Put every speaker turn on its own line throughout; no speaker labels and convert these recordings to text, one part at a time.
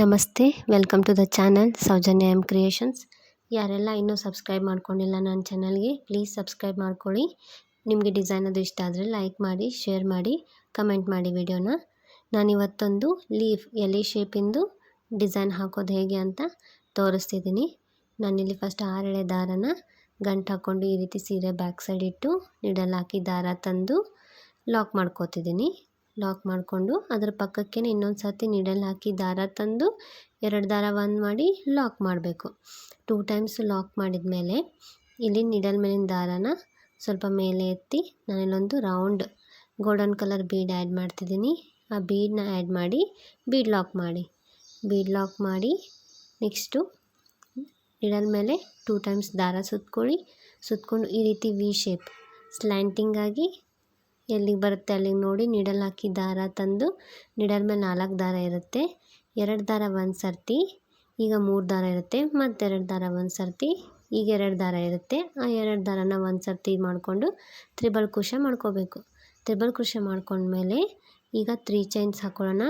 ನಮಸ್ತೆ welcome to the channel Soujanya M creations ಯಾರೆಲ್ಲ ಇನ್ನೂ ಸಬ್ಸ್ಕ್ರೈಬ್ ಮಾಡ್ಕೊಂಡಿಲ್ಲ ನನ್ನ ಚಾನಲ್ಗೆ ಪ್ಲೀಸ್ ಸಬ್ಸ್ಕ್ರೈಬ್ ಮಾಡ್ಕೊಳ್ಳಿ. ನಿಮಗೆ ಡಿಸೈನ್ ಅದು ಇಷ್ಟ ಆದರೆ ಲೈಕ್ ಮಾಡಿ ಶೇರ್ ಮಾಡಿ ಕಮೆಂಟ್ ಮಾಡಿ ವಿಡಿಯೋನ ನಾನಿವತ್ತೊಂದು ಲೀಫ್ ಎಲೆ ಶೇಪಿಂದು ಡಿಸೈನ್ ಹಾಕೋದು ಹೇಗೆ ಅಂತ ತೋರಿಸ್ತಿದ್ದೀನಿ. ನಾನಿಲ್ಲಿ ಫಸ್ಟ್ ಆರೆಳೆ ದಾರನ ಗಂಟು ಹಾಕ್ಕೊಂಡು ಈ ರೀತಿ ಸೀರೆ ಬ್ಯಾಕ್ ಸೈಡ್ ಇಟ್ಟು ನಿಡಲ್ ಹಾಕಿ ದಾರ ತಂದು ಲಾಕ್ ಮಾಡ್ಕೋತಿದ್ದೀನಿ. ಲಾಕ್ ಮಾಡಿಕೊಂಡು ಅದರ ಪಕ್ಕಕ್ಕೆ ಇನ್ನೊಂದು ಸರ್ತಿ ನೀಡಲ್ ಹಾಕಿ ದಾರ ತಂದು ಎರಡು ದಾರ ಒಂದು ಮಾಡಿ ಲಾಕ್ ಮಾಡಬೇಕು. ಟೂ ಟೈಮ್ಸ್ ಲಾಕ್ ಮಾಡಿದ ಮೇಲೆ ಇಲ್ಲಿ ನಿಡಲ್ ಮೇಲಿನ ದಾರನ ಸ್ವಲ್ಪ ಮೇಲೆ ಎತ್ತಿ ನಾನಿಲ್ಲೊಂದು round golden colour bead add ಮಾಡ್ತಿದ್ದೀನಿ. ಆ ಬೀಡನ್ನ ಆ್ಯಡ್ ಮಾಡಿ ಬೀಡ್ ಲಾಕ್ ಮಾಡಿ. ಬೀಡ್ ಲಾಕ್ ಮಾಡಿ ನೆಕ್ಸ್ಟು ನಿಡಲ್ ಮೇಲೆ ಟೂ ಟೈಮ್ಸ್ ದಾರ ಸುತ್ಕೊಳ್ಳಿ. ಸುತ್ಕೊಂಡು ಈ ರೀತಿ ವಿ ಶೇಪ್ ಸ್ಲ್ಯಾಂಟಿಂಗಾಗಿ ಎಲ್ಲಿಗೆ ಬರುತ್ತೆ ಅಲ್ಲಿಗೆ ನೋಡಿ ನಿಡಲ್ ಹಾಕಿ ದಾರ ತಂದು ನಿಡಲ್ ಮೇಲೆ ನಾಲ್ಕು ದಾರ ಇರುತ್ತೆ. ಎರಡು ದಾರ ಒಂದು ಸರ್ತಿ, ಈಗ ಮೂರು ದಾರ ಇರುತ್ತೆ, ಮತ್ತೆರಡು ದಾರ ಒಂದು ಸರ್ತಿ, ಈಗ ಎರಡು ದಾರ ಇರುತ್ತೆ. ಆ ಎರಡು ದಾರನ ಒಂದು ಸರ್ತಿ ಮಾಡಿಕೊಂಡು ತ್ರಿಬಲ್ ಕುಶ ಮಾಡ್ಕೋಬೇಕು. ತ್ರಿಬಲ್ ಕುಶ ಮಾಡ್ಕೊಂಡ್ಮೇಲೆ ಈಗ ತ್ರೀ ಚೈನ್ಸ್ ಹಾಕ್ಕೊಳ್ಳೋಣ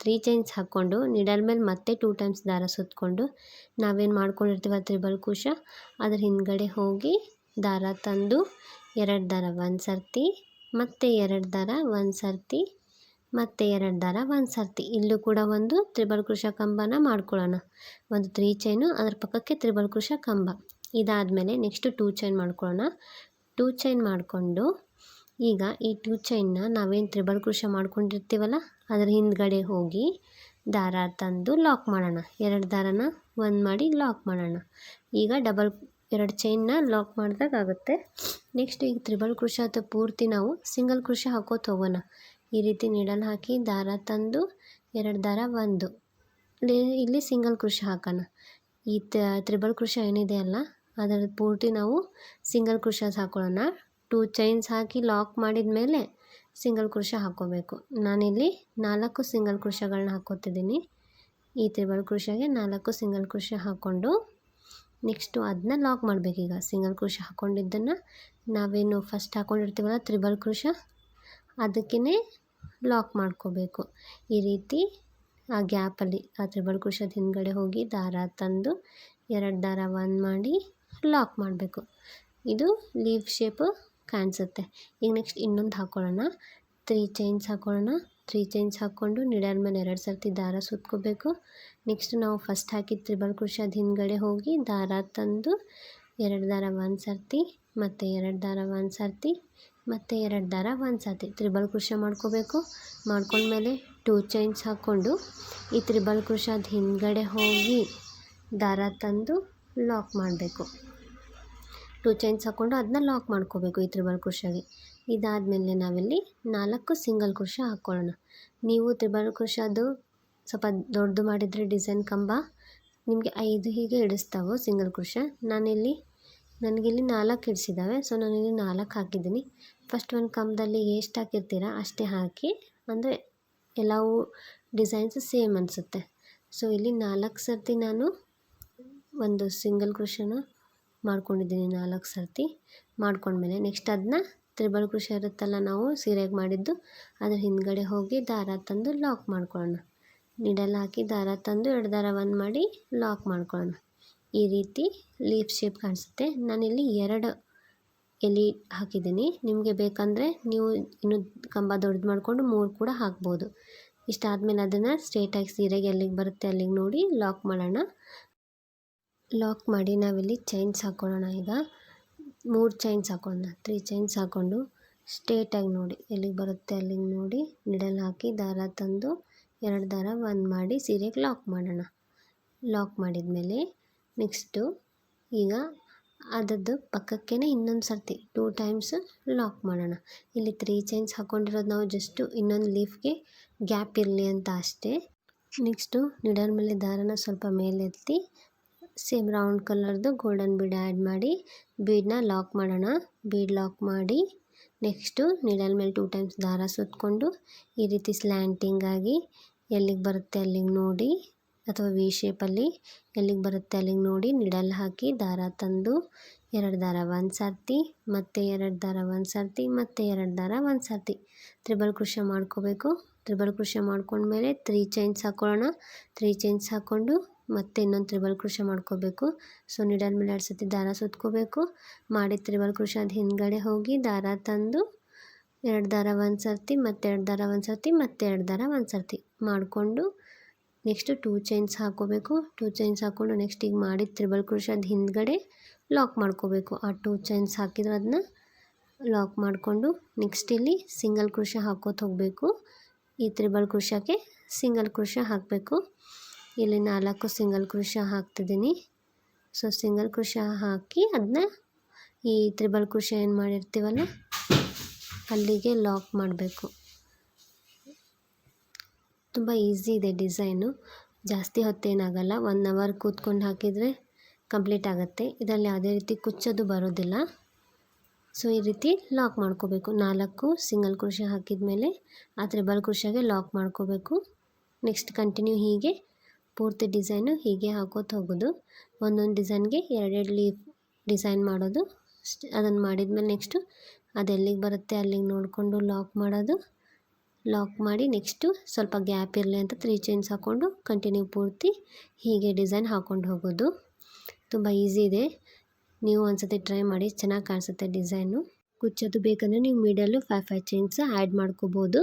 ತ್ರೀ ಚೈನ್ಸ್ ಹಾಕ್ಕೊಂಡು ನಿಡಲ್ ಮೇಲೆ ಮತ್ತೆ ಟೂ ಟೈಮ್ಸ್ ದಾರ ಸುತ್ತಕೊಂಡು ನಾವೇನು ಮಾಡ್ಕೊಂಡಿರ್ತೀವ ತ್ರಿಬಲ್ ಕುಶ, ಅದ್ರ ಹಿಂದ್ಗಡೆ ಹೋಗಿ ದಾರ ತಂದು ಎರಡು ದಾರ ಒಂದು ಸರ್ತಿ ಮತ್ತೆ ಎರಡು ದಾರ ಒಂದು ಸರ್ತಿ, ಮತ್ತೆ ಎರಡು ದಾರ ಒಂದು ಸರ್ತಿ. ಇಲ್ಲೂ ಕೂಡ ಒಂದು ತ್ರಿಬಲ್ ಕೃಷ ಕಂಬನ ಮಾಡ್ಕೊಳ್ಳೋಣ. ಒಂದು ತ್ರೀ ಚೈನು, ಅದ್ರ ಪಕ್ಕಕ್ಕೆ ತ್ರಿಬಲ್ ಕೃಷ ಕಂಬ. ಇದಾದಮೇಲೆ ನೆಕ್ಸ್ಟು ಟೂ ಚೈನ್ ಮಾಡ್ಕೊಳ್ಳೋಣ. ಟೂ ಚೈನ್ ಮಾಡಿಕೊಂಡು, ಈಗ ಈ ಟೂ ಚೈನ್ನ ನಾವೇನು ತ್ರಿಬಲ್ ಕೃಷ ಮಾಡ್ಕೊಂಡಿರ್ತೀವಲ್ಲ, ಅದ್ರ ಹಿಂದ್ಗಡೆ ಹೋಗಿ ದಾರ ತಂದು ಲಾಕ್ ಮಾಡೋಣ. ಎರಡು ದಾರನ ಒಂದು ಮಾಡಿ ಲಾಕ್ ಮಾಡೋಣ. ಈಗ ಡಬಲ್ ಎರಡು ಚೈನ್ನ ಲಾಕ್ ಮಾಡಿದಾಗುತ್ತೆ ನೆಕ್ಸ್ಟ್ ಈಗ ತ್ರಿಬಲ್ ಕೃಷ ಅಥವಾ ಪೂರ್ತಿ ನಾವು ಸಿಂಗಲ್ ಕೃಷಿ ಹಾಕೋತ ಹೋಗೋಣ. ಈ ರೀತಿ ನೀಡಲ್ ಹಾಕಿ ದಾರ ತಂದು, ಎರಡು ದಾರ ಒಂದು. ಇಲ್ಲಿ ಸಿಂಗಲ್ ಕೃಷಿ ಹಾಕೋಣ. ಈ ತ್ರಿಬಲ್ ಕೃಷ ಏನಿದೆ ಅಲ್ಲ, ಅದರ ಪೂರ್ತಿ ನಾವು ಸಿಂಗಲ್ ಕೃಷ ಹಾಕೊಳ್ಳೋಣ. ಟೂ ಚೈನ್ಸ್ ಹಾಕಿ ಲಾಕ್ ಮಾಡಿದ ಮೇಲೆ ಸಿಂಗಲ್ ಕೃಷ ಹಾಕೋಬೇಕು. ನಾನಿಲ್ಲಿ ನಾಲ್ಕು ಸಿಂಗಲ್ ಕೃಷಗಳನ್ನ ಹಾಕೋತಿದ್ದೀನಿ. ಈ ತ್ರಿಬಲ್ ಕೃಷಿಗೆ ನಾಲ್ಕು ಸಿಂಗಲ್ ಕೃಷಿ ಹಾಕ್ಕೊಂಡು ನೆಕ್ಸ್ಟು ಅದನ್ನ ಲಾಕ್ ಮಾಡಬೇಕೀಗ ಸಿಂಗಲ್ ಕ್ರೋಶ ಹಾಕ್ಕೊಂಡಿದ್ದನ್ನು ನಾವೇನು ಫಸ್ಟ್ ಹಾಕ್ಕೊಂಡಿರ್ತೀವಲ್ಲ ತ್ರಿಬಲ್ ಕ್ರೋಶ ಅದಕ್ಕೇ ಲಾಕ್ ಮಾಡ್ಕೋಬೇಕು. ಈ ರೀತಿ ಆ ಗ್ಯಾಪಲ್ಲಿ ಆ ತ್ರಿಬಲ್ ಕ್ರೋಶದ ಹಿಂದ್ಗಡೆ ಹೋಗಿ ದಾರ ತಂದು ಎರಡು ದಾರ ಒಂದು ಮಾಡಿ ಲಾಕ್ ಮಾಡಬೇಕು. ಇದು ಲೀವ್ ಶೇಪು ಕಾಣಿಸುತ್ತೆ. ಈಗ ನೆಕ್ಸ್ಟ್ ಇನ್ನೊಂದು ಹಾಕ್ಕೊಳ್ಳೋಣ ತ್ರೀ ಚೈನ್ಸ್ ಹಾಕ್ಕೊಳ್ಳೋಣ ತ್ರೀ ಚೈನ್ಸ್ ಹಾಕ್ಕೊಂಡು ನಿಡಲ್ ಮೇಲೆ ಎರಡು ಸರ್ತಿ ದಾರ ಸುತ್ಕೋಬೇಕು. ನೆಕ್ಸ್ಟ್ ನಾವು ಫಸ್ಟ್ ಹಾಕಿದ ತ್ರಿಬಲ್ ಕುರ್ಷಾದ ಹಿಂದ್ಗಡೆ ಹೋಗಿ ದಾರ ತಂದು ಎರಡು ದಾರ ಒಂದು ಸರ್ತಿ, ಮತ್ತು ಎರಡು ದಾರ ಒಂದು ಸರ್ತಿ, ಮತ್ತು ಎರಡು ದಾರ ಒಂದು ಸರ್ತಿ ತ್ರಿಬಲ್ ಕೃಷಿ ಮಾಡ್ಕೋಬೇಕು. ಮಾಡ್ಕೊಂಡ್ಮೇಲೆ ಟೂ ಚೈನ್ಸ್ ಹಾಕ್ಕೊಂಡು ಈ ತ್ರಿಬಲ್ ಕೃಷದ ಹಿಂದ್ಗಡೆ ಹೋಗಿ ದಾರ ತಂದು ಲಾಕ್ ಮಾಡಬೇಕು. ಟೂ ಚೈನ್ಸ್ ಹಾಕ್ಕೊಂಡು ಅದನ್ನ ಲಾಕ್ ಮಾಡ್ಕೋಬೇಕು ಈ ತ್ರಿಬಲ್ ಕೃಷಗೆ ಇದಾದಮೇಲೆ ನಾವಿಲ್ಲಿ ನಾಲ್ಕು ಸಿಂಗಲ್ ಕ್ರೋಶ ಹಾಕ್ಕೊಳ್ಳೋಣ. ನೀವು ತ್ರಿಬಲ್ ಕೃಷದು ಸ್ವಲ್ಪ ದೊಡ್ಡದು ಮಾಡಿದರೆ ಡಿಸೈನ್ ಕಂಬ, ನಿಮಗೆ ಐದು ಹೀಗೆ ಹಿಡಿಸ್ತಾವೆ ಸಿಂಗಲ್ ಕ್ರೋಶ. ನಾನಿಲ್ಲಿ, ನನಗಿಲ್ಲಿ ನಾಲ್ಕು ಹಿಡಿಸಿದ್ದಾವೆ ಸೊ ನಾನಿಲ್ಲಿ ನಾಲ್ಕು ಹಾಕಿದ್ದೀನಿ. ಫಸ್ಟ್ ಒಂದು ಕಂಬದಲ್ಲಿ ಎಷ್ಟು ಹಾಕಿರ್ತೀರ ಅಷ್ಟೇ ಹಾಕಿ, ಅಂದರೆ ಎಲ್ಲವೂ ಡಿಸೈನ್ಸ್ ಸೇಮ್ ಅನಿಸುತ್ತೆ. ಸೊ ಇಲ್ಲಿ ನಾಲ್ಕು ಸರ್ತಿ ನಾನು ಒಂದು ಸಿಂಗಲ್ ಕ್ರೋಶನ ಮಾಡ್ಕೊಂಡಿದ್ದೀನಿ ನಾಲ್ಕು ಸರ್ತಿ. ಮಾಡ್ಕೊಂಡ್ಮೇಲೆ ನೆಕ್ಸ್ಟ್ ಅದನ್ನ ತ್ರಿಬಲ್ ಕೃಷಿ ಇರುತ್ತಲ್ಲ ನಾವು, ಸೀರೆಗೆ ಮಾಡಿದ್ದು. ಅದ್ರ ಹಿಂದ್ಗಡೆ ಹೋಗಿ ದಾರ ತಂದು ಲಾಕ್ ಮಾಡ್ಕೊಳ್ಳೋಣ. ನಿಡಲ್ ಹಾಕಿ ದಾರ ತಂದು ಎರಡು ದಾರ ಒಂದು ಮಾಡಿ ಲಾಕ್ ಮಾಡ್ಕೊಳ್ಳೋಣ. ಈ ರೀತಿ ಲೀಪ್ ಶೇಪ್ ಕಾಣಿಸುತ್ತೆ. ನಾನಿಲ್ಲಿ ಎರಡು ಎಲೆ ಹಾಕಿದ್ದೀನಿ. ನಿಮಗೆ ಬೇಕಂದರೆ ನೀವು ಇನ್ನು ಕಂಬ ದೊಡ್ಡದು ಮಾಡಿಕೊಂಡು ಮೂರು ಕೂಡ ಹಾಕ್ಬೋದು. ಇಷ್ಟಾದಮೇಲೆ ಅದನ್ನು ಸ್ಟ್ರೇಟಾಗಿ ಸೀರೆಗೆ ಎಲ್ಲಿಗೆ ಬರುತ್ತೆ ಅಲ್ಲಿಗೆ ನೋಡಿ ಲಾಕ್ ಮಾಡೋಣ. ಲಾಕ್ ಮಾಡಿ ನಾವಿಲ್ಲಿ ಚೈನ್ಸ್ ಹಾಕ್ಕೊಳ್ಳೋಣ ಈಗ. ಮೂರು ಚೈನ್ಸ್ ಹಾಕೋಣ ತ್ರೀ ಚೈನ್ಸ್ ಹಾಕ್ಕೊಂಡು ಸ್ಟೇಟಾಗಿ ನೋಡಿ, ಎಲ್ಲಿಗೆ ಬರುತ್ತೆ ಅಲ್ಲಿಗೆ ನೋಡಿ ನಿಡಲ್ ಹಾಕಿ ದಾರ ತಂದು ಎರಡು ದಾರ ಒಂದು ಮಾಡಿ ಸೀರೆಗೆ ಲಾಕ್ ಮಾಡೋಣ. ಲಾಕ್ ಮಾಡಿದ ಮೇಲೆ ನೆಕ್ಸ್ಟು ಈಗ ಅದದ್ದು ಪಕ್ಕಕ್ಕೇ ಇನ್ನೊಂದು ಸರ್ತಿ ಟೂ ಟೈಮ್ಸ್ ಲಾಕ್ ಮಾಡೋಣ. ಇಲ್ಲಿ ತ್ರೀ ಚೈನ್ಸ್ ಹಾಕ್ಕೊಂಡಿರೋದು ನಾವು ಜಸ್ಟು ಇನ್ನೊಂದು ಲೀಫ್ಗೆ ಗ್ಯಾಪ್ ಇರಲಿ ಅಂತ ಅಷ್ಟೇ. ನೆಕ್ಸ್ಟು ನಿಡಲ್ ಮೇಲೆ ದಾರನ ಸ್ವಲ್ಪ ಮೇಲೆತ್ತಿ ಸೇಮ್ ರೌಂಡ್ ಕಲರ್ದು ಗೋಲ್ಡನ್ ಬೀಡ್ ಆ್ಯಡ್ ಮಾಡಿ ಬೀಡನ್ನ ಲಾಕ್ ಮಾಡೋಣ. ಬೀಡ್ ಲಾಕ್ ಮಾಡಿ ನೆಕ್ಸ್ಟು ನೀಡಲ್ ಮೇಲೆ ಟೂ ಟೈಮ್ಸ್ ದಾರ ಸುತ್ತಕೊಂಡು ಈ ರೀತಿ ಸ್ಲ್ಯಾಂಟಿಂಗಾಗಿ ಎಲ್ಲಿಗೆ ಬರುತ್ತೆ ಅಲ್ಲಿಗೆ ನೋಡಿ, ಅಥವಾ ವಿ ಶೇಪಲ್ಲಿ ಎಲ್ಲಿಗೆ ಬರುತ್ತೆ ಅಲ್ಲಿಗೆ ನೋಡಿ ನಿಡಲ್ ಹಾಕಿ ದಾರ ತಂದು, ಎರಡು ದಾರ ಒಂದು ಸರ್ತಿ, ಮತ್ತು ಎರಡು ದಾರ ಒಂದು ಸರ್ತಿ, ಮತ್ತು ಎರಡು ದಾರ ಒಂದು ಸರ್ತಿ. ತ್ರಿಬಲ್ ಕೃಷ ಮಾಡ್ಕೋಬೇಕು. ತ್ರಿಬಲ್ ಕೃಷಿ ಮಾಡ್ಕೊಂಡ್ಮೇಲೆ ತ್ರೀ ಚೈನ್ಸ್ ಹಾಕ್ಕೊಳ್ಳೋಣ ತ್ರೀ ಚೈನ್ಸ್ ಹಾಕ್ಕೊಂಡು ಮತ್ತೆ ಇನ್ನೊಂದು ತ್ರಿಬಲ್ ಕೃಷಿ ಮಾಡ್ಕೋಬೇಕು. ಸೊ ನಿಡಲ್ ಮೇಲೆ ಎರಡು ಸತಿ ದಾರ ಸುತ್ಕೋಬೇಕು. ಮಾಡಿ ತ್ರಿಬಲ್ ಕೃಷಿ ಅದು ಹಿಂದ್ಗಡೆ ಹೋಗಿ ದಾರ ತಂದು ಎರಡು ದಾರ ಒಂದು ಸರ್ತಿ, ಮತ್ತು ಎರಡು ದಾರ ಒಂದು ಸರ್ತಿ, ಮತ್ತು ಎರಡು ದಾರ ಒಂದು ಸರ್ತಿ ಮಾಡಿಕೊಂಡು ನೆಕ್ಸ್ಟ್ ಟೂ ಚೈನ್ಸ್ ಹಾಕ್ಕೋಬೇಕು ಟೂ ಚೈನ್ಸ್ ಹಾಕ್ಕೊಂಡು ನೆಕ್ಸ್ಟ್ ಈಗ ಮಾಡಿ ತ್ರಿಬಲ್ ಕೃಷಿ ಅದು ಹಿಂದ್ಗಡೆ ಲಾಕ್ ಮಾಡ್ಕೋಬೇಕು. ಆ ಟೂ ಚೈನ್ಸ್ ಹಾಕಿದ್ರೆ ಅದನ್ನ ಲಾಕ್ ಮಾಡಿಕೊಂಡು ನೆಕ್ಸ್ಟ್ ಇಲ್ಲಿ ಸಿಂಗಲ್ ಕೃಷಿ ಹಾಕೋತ ಹೋಗಬೇಕು. ಈ ತ್ರಿಬಲ್ ಕೃಷಿಗೆ ಸಿಂಗಲ್ ಕೃಷಿ ಹಾಕಬೇಕು. ಇಲ್ಲಿ ನಾಲ್ಕು ಸಿಂಗಲ್ ಕೃಷ ಹಾಕ್ತಿದ್ದೀನಿ. ಸೊ ಸಿಂಗಲ್ ಕೃಷ ಹಾಕಿ ಅದನ್ನ ಈ ತ್ರಿಬಲ್ ಕೃಷ ಏನು ಮಾಡಿರ್ತೀವಲ್ಲ, ಅಲ್ಲಿಗೆ ಲಾಕ್ ಮಾಡಬೇಕು. ತುಂಬ ಈಸಿ ಇದೆ ಡಿಸೈನು ಜಾಸ್ತಿ ಹೊತ್ತೇನಾಗಲ್ಲ ಒನ್ ಅವರ್ ಕೂತ್ಕೊಂಡು ಹಾಕಿದರೆ ಕಂಪ್ಲೀಟ್ ಆಗುತ್ತೆ. ಇದರಲ್ಲಿ ಯಾವುದೇ ರೀತಿ ಕುಚ್ಚೋದು ಬರೋದಿಲ್ಲ. ಸೊ ಈ ರೀತಿ ಲಾಕ್ ಮಾಡ್ಕೋಬೇಕು. ನಾಲ್ಕು ಸಿಂಗಲ್ ಕೃಷಿ ಹಾಕಿದ ಮೇಲೆ ಆ ತ್ರಿಬಲ್ ಕೃಷಿಗೆ ಲಾಕ್ ಮಾಡ್ಕೋಬೇಕು. ನೆಕ್ಸ್ಟ್ ಕಂಟಿನ್ಯೂ ಹೀಗೆ ಪೂರ್ತಿ ಡಿಸೈನು ಹೀಗೆ ಹಾಕೋತ ಹೋಗೋದು. ಒಂದೊಂದು ಡಿಸೈನ್ಗೆ ಎರಡೆರಡು ಲೀಫ್ ಡಿಸೈನ್ ಮಾಡೋದು. ಅದನ್ನು ಮಾಡಿದ್ಮೇಲೆ ನೆಕ್ಸ್ಟು ಅದೆಲ್ಲಿಗೆ ಬರುತ್ತೆ ಅಲ್ಲಿಗೆ ನೋಡಿಕೊಂಡು ಲಾಕ್ ಮಾಡೋದು. ಲಾಕ್ ಮಾಡಿ ನೆಕ್ಸ್ಟು ಸ್ವಲ್ಪ ಗ್ಯಾಪ್ ಇರಲಿ ಅಂತ ತ್ರೀ ಚೈನ್ಸ್ ಹಾಕ್ಕೊಂಡು ಕಂಟಿನ್ಯೂ ಪೂರ್ತಿ ಹೀಗೆ ಡಿಸೈನ್ ಹಾಕ್ಕೊಂಡು ಹೋಗೋದು. ತುಂಬ ಈಸಿ ಇದೆ. ನೀವು ಒಂದ್ಸತಿ ಟ್ರೈ ಮಾಡಿ ಚೆನ್ನಾಗಿ ಕಾಣಿಸುತ್ತೆ ಡಿಸೈನು. ಕುಚ್ಚೋದು ಬೇಕಂದರೆ ನೀವು middle five five chains add ಮಾಡ್ಕೋಬೋದು.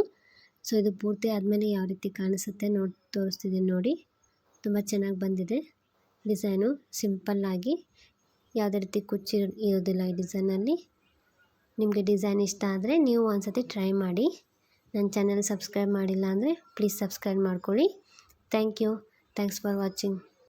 ಸೊ ಇದು ಪೂರ್ತಿ ಆದಮೇಲೆ ಯಾವ ರೀತಿ ಕಾಣಿಸುತ್ತೆ ನೋಡಿ ತೋರಿಸ್ತಿದ್ದೀನಿ ನೋಡಿ. ತುಂಬ ಚೆನ್ನಾಗಿ ಬಂದಿದೆ ಡಿಸೈನು ಸಿಂಪಲ್ಲಾಗಿ. ಯಾವುದೇ ರೀತಿ ಕುಚ್ಚಿ ಇರೋದಿಲ್ಲ ಈ ಡಿಸೈನಲ್ಲಿ. ನಿಮಗೆ ಡಿಸೈನ್ ಇಷ್ಟ ಆದರೆ ನೀವು ಒಂದ್ಸತಿ ಟ್ರೈ ಮಾಡಿ. ನನ್ನ ಚಾನಲ್ ಸಬ್ಸ್ಕ್ರೈಬ್ ಮಾಡಿಲ್ಲ ಅಂದರೆ ಪ್ಲೀಸ್ ಸಬ್ಸ್ಕ್ರೈಬ್ ಮಾಡ್ಕೊಳ್ಳಿ. Thank you. Thanks for watching.